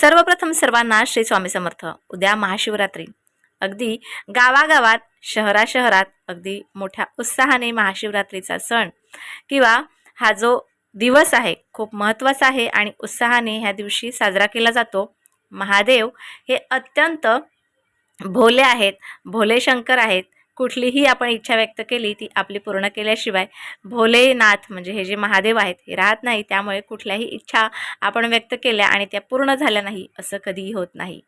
सर्वप्रथम सर्वांना श्री स्वामी समर्थ. उद्या महाशिवरात्री. अगदी गावागावात शहराशहरात अगदी मोठ्या उत्साहाने महाशिवरात्रीचा सण किंवा हा जो दिवस आहे खूप महत्त्वाचा आहे आणि उत्साहाने ह्या दिवशी साजरा केला जातो. महादेव हे अत्यंत भोले आहेत भोले शंकर आहेत. कुठलीही आपण इच्छा व्यक्त केली ती आपली पूर्ण केल्याशिवाय भोलेनाथ म्हणजे हे जे महादेव आहेत हे राहत नाही. त्यामुळे कुठल्याही इच्छा आपण व्यक्त केल्या आणि त्या पूर्ण झाल्या नाही असं कधीही होत नाही.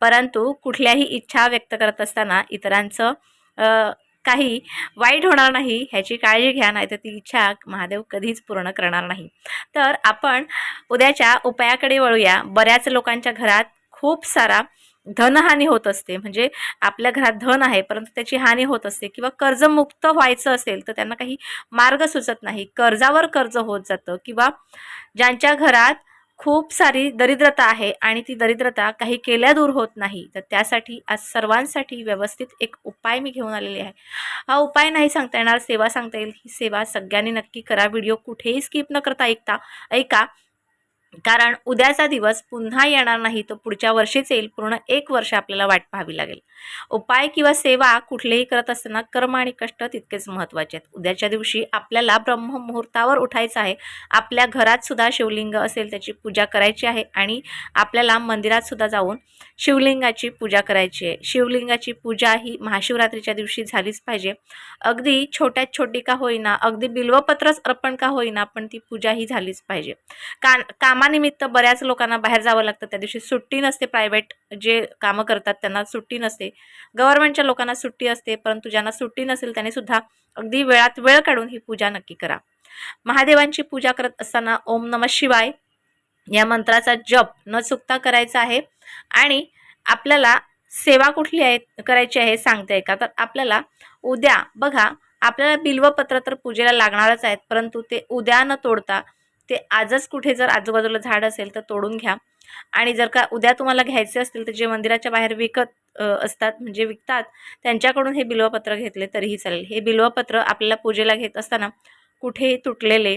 परंतु कुठल्याही इच्छा व्यक्त करत असताना इतरांचं काही वाईट होणार नाही ह्याची काळजी घ्या नाही तर ती इच्छा महादेव कधीच पूर्ण करणार नाही. तर आपण उद्याच्या उपायाकडे वळूया. बऱ्याच लोकांच्या घरात खूप सारा धनहानी होत असते. म्हणजे आपल्या घरात धन आहे परंतु त्याची हानी होत असते किंवा कर्जमुक्त व्हायचं असेल तर त्यांना काही मार्ग सुचत नाही. कर्जावर कर्ज होत जातं किंवा ज्यांच्या घरात खूप सारी दरिद्रता आहे आणि ती दरिद्रता काही केल्या दूर होत नाही तर त्यासाठी आज सर्वांसाठी व्यवस्थित एक उपाय मी घेऊन आलेली आहे. हा उपाय नाही सांगता येणार सेवा सांगता येईल. ही सेवा सगळ्यांनी नक्की करा. व्हिडिओ कुठेही स्किप न करता ऐकता ऐका. कारण उद्याचा दिवस पुन्हा येणार नाही तो पुढच्या वर्षीच येईल. पूर्ण एक वर्ष आपल्याला वाट पाहावी लागेल. उपाय किंवा सेवा कुठलेही करत असताना कर्म आणि कष्ट तितकेच महत्त्वाचे आहेत. उद्याच्या दिवशी आपल्याला ब्रह्ममुहूर्तावर उठायचं आहे. आपल्या घरात सुद्धा शिवलिंग असेल त्याची पूजा करायची आहे आणि आपल्याला मंदिरात सुद्धा जाऊन शिवलिंगाची पूजा करायची आहे. शिवलिंगाची पूजा ही महाशिवरात्रीच्या दिवशी झालीच पाहिजे. अगदी छोट्यात छोटी का होईना अगदी बिल्वपत्रच अर्पण का होईना पण ती पूजा ही झालीच पाहिजे. का कामानिमित्त बऱ्याच लोकांना बाहेर जावं लागतं. त्या दिवशी सुट्टी नसते प्रायव्हेट जे कामं करतात त्यांना सुट्टी नसते. गव्हर्नमेंटच्या लोकांना सुट्टी असते परंतु ज्यांना सुट्टी नसेल त्यांनी सुद्धा अगदी वेळात वेळ काढून ही पूजा नक्की करा. महादेवांची पूजा करत असताना ओम नम शिवाय या मंत्राचा जप न चुकता करायचा आहे. आणि आपल्याला सेवा कुठली आहे करायची आहे सांगते का तर आपल्याला उद्या बघा आपल्याला बिल्वपत्र तर पूजेला लागणारच आहेत परंतु ते उद्या न तोडता ते आजच कुठे जर आजूबाजूला झाड असेल तर तोडून घ्या. आणि जर का उद्या तुम्हाला घ्यायचे असतील तर जे मंदिराच्या बाहेर विकत असतात म्हणजे विकतात त्यांच्याकडून हे बिल्वपत्र घेतले तरीही चालेल. हे बिल्वपत्र आपल्याला पूजेला घेत असताना कुठेही तुटलेले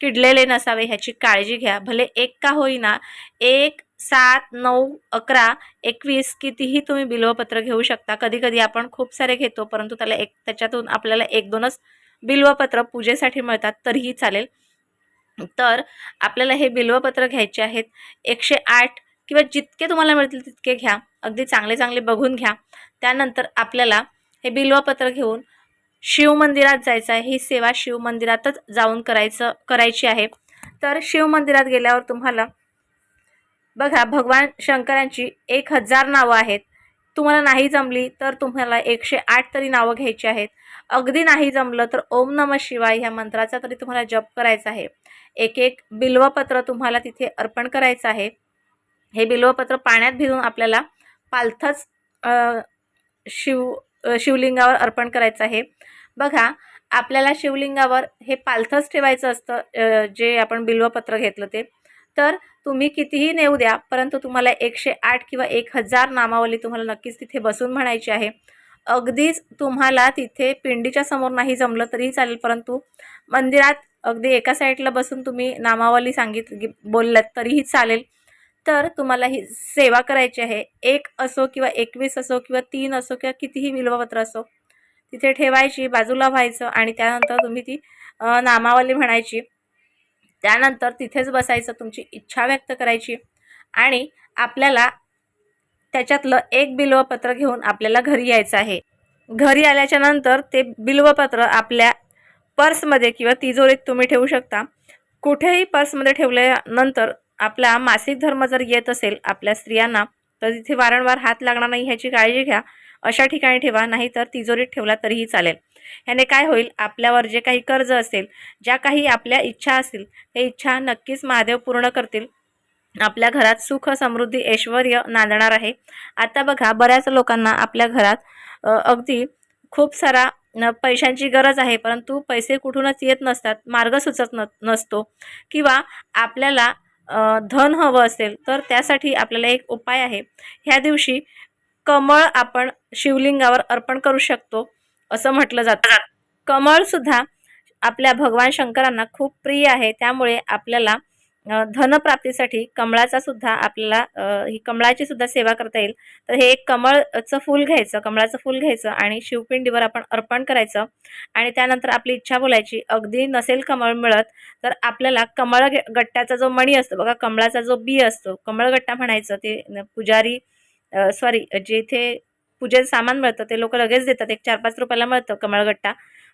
किडलेले नसावे ह्याची काळजी घ्या. भले एक का होईना एक सात नऊ अकरा एकवीस कितीही तुम्ही बिल्वपत्र घेऊ शकता. कधी कधी आपण खूप सारे घेतो परंतु त्याला एक त्याच्यातून आपल्याला एक दोनच बिल्वपत्र पूजेसाठी मिळतात तरीही चालेल. तर आपल्याला हे बिल्वपत्र घ्यायचे आहेत. एकशे आठ किंवा जितके तुम्हाला मिळतील तितके घ्या. अगदी चांगले चांगले बघून घ्या. त्यानंतर आपल्याला हे बिल्वपत्र घेऊन शिव मंदिरात जायचं आहे. ही सेवा शिव मंदिरातच जाऊन करायचं करायची आहे. तर शिव मंदिरात गेल्यावर तुम्हाला बघा भगवान शंकरांची एक हजार नावं आहेत. तुम्हाला नाही जमली तर तुम्हाला एकशे आठ तरी नावं घ्यायची आहेत. अगदी नाही जमलं तर ओम नम शिवाय ह्या मंत्राचा तरी तुम्हाला जप करायचा आहे. एक एक बिल्वपत्र तुम्हाला तिथे अर्पण करायचं आहे. हे बिल्वपत्र पाण्यात भिजून आपल्याला पालथच शिव शिवलिंगावर अर्पण करायचं आहे. बघा आपल्याला शिवलिंगावर हे पालथच ठेवायचं असतं जे आपण बिल्वपत्र घेतलं ते. तर तुम्ही कितीही नेऊ द्या परंतु तुम्हाला एकशे आठ किंवा एक हजार नामावली तुम्हाला नक्कीच तिथे बसून म्हणायची आहे. अगदीच तुम्हाला तिथे पिंडीच्या समोर नाही जमलं तरीही चालेल परंतु मंदिरात अगदी एका साईडला बसून तुम्ही नामावली सांगित बोललात तरीही चालेल. तर तुम्हाला ही सेवा करायची आहे. एक असो किंवा एकवीस असो किंवा तीन असो किंवा कितीही बिल्वपत्र असो तिथे ठेवायची बाजूला व्हायचं आणि त्यानंतर तुम्ही ती नामावली म्हणायची. त्यानंतर तिथेच बसायचं तुमची इच्छा व्यक्त करायची आणि आपल्याला त्याच्यातलं एक बिल्वपत्र घेऊन आपल्याला घरी यायचं आहे. घरी आल्याच्यानंतर ते बिल्वपत्र आपल्या पर्समध्ये किंवा तिजोरीत तुम्ही ठेवू शकता. कुठेही पर्समध्ये ठेवल्यानंतर आपला मासिक धर्म जर येत असेल आपल्या स्त्रियांना तर तिथे वारंवार हात लागणार नाही ह्याची काळजी घ्या. अशा ठिकाणी ठेवा नाही तर तिजोरीत ठेवला तरीही चालेल. ह्याने काय होईल? आपल्यावर जे काही कर्ज असेल ज्या काही आपल्या इच्छा असतील ते इच्छा नक्कीच महादेव पूर्ण करतील. आपल्या घरात सुख समृद्धी ऐश्वर नांदणार आहे. आता बघा बऱ्याच लोकांना आपल्या घरात अगदी खूप सारा पैशांची गरज आहे परंतु पैसे कुठूनच येत नसतात मार्ग सुचत न नसतो. किंवा आपल्याला धन हवं असेल तर त्यासाठी आपल्याला एक उपाय आहे. ह्या दिवशी कमळ आपण शिवलिंगावर अर्पण करू शकतो असं म्हटलं जातं. कमळसुद्धा आपल्या भगवान शंकरांना खूप प्रिय आहे त्यामुळे आपल्याला धनप्राप्तीसाठी कमळाचा सुद्धा आपल्याला ही कमळाची सुद्धा सेवा करता येईल. तर हे एक कमळचं फूल घ्यायचं कमळाचं फूल घ्यायचं आणि शिवपिंडीवर आपण अर्पण करायचं. आणि त्यानंतर आपली इच्छा बोलायची अगदी नसेल कमळ मिळत तर आपल्याला कमळ गट्ट्याचा जो मणी असतो बघा कमळाचा जो बी असतो कमळगट्टा म्हणायचं ते पुजारी सॉरी जे इथे पूजेचं सामान मिळतं ते लोक लगेच देतात. एक चार पाच रुपयाला मिळतं कमळगट्टा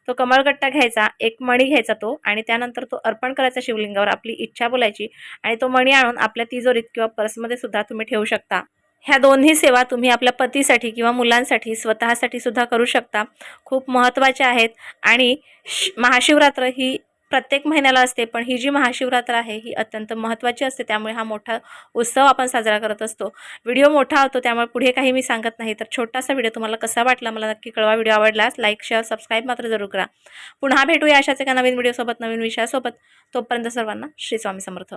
तो कमळगट्टा घ्यायचा एक मणी घ्यायचा तो आणि त्यानंतर तो अर्पण करायचा शिवलिंगावर आपली इच्छा बोलायची आणि तो मणी आणून आपल्या तिजोरीत किंवा पर्समध्ये सुद्धा तुम्ही ठेवू शकता. ह्या दोन्ही सेवा तुम्ही आपल्या पतीसाठी किंवा मुलांसाठी स्वतःसाठी सुद्धा करू शकता. खूप महत्त्वाच्या आहेत आणि श महाशिवरात्र ही प्रत्येक महिन्याला असते पण ही जी महाशिवरात्र आहे ही अत्यंत महत्त्वाची असते. त्यामुळे हा मोठा उत्सव आपण साजरा करत असतो. व्हिडिओ मोठा होतो त्यामुळे पुढे काही मी सांगत नाही तर छोटासा व्हिडिओ तुम्हाला कसा वाटला मला नक्की कळवा. व्हिडिओ आवडलास लाईक शेअर सबस्क्राईब मात्र जरूर करा. पुन्हा भेटूया अशाच एका नवीन व्हिडिओसोबत नवीन विषयासोबत. तोपर्यंत सर्वांना श्री स्वामी समर्थ.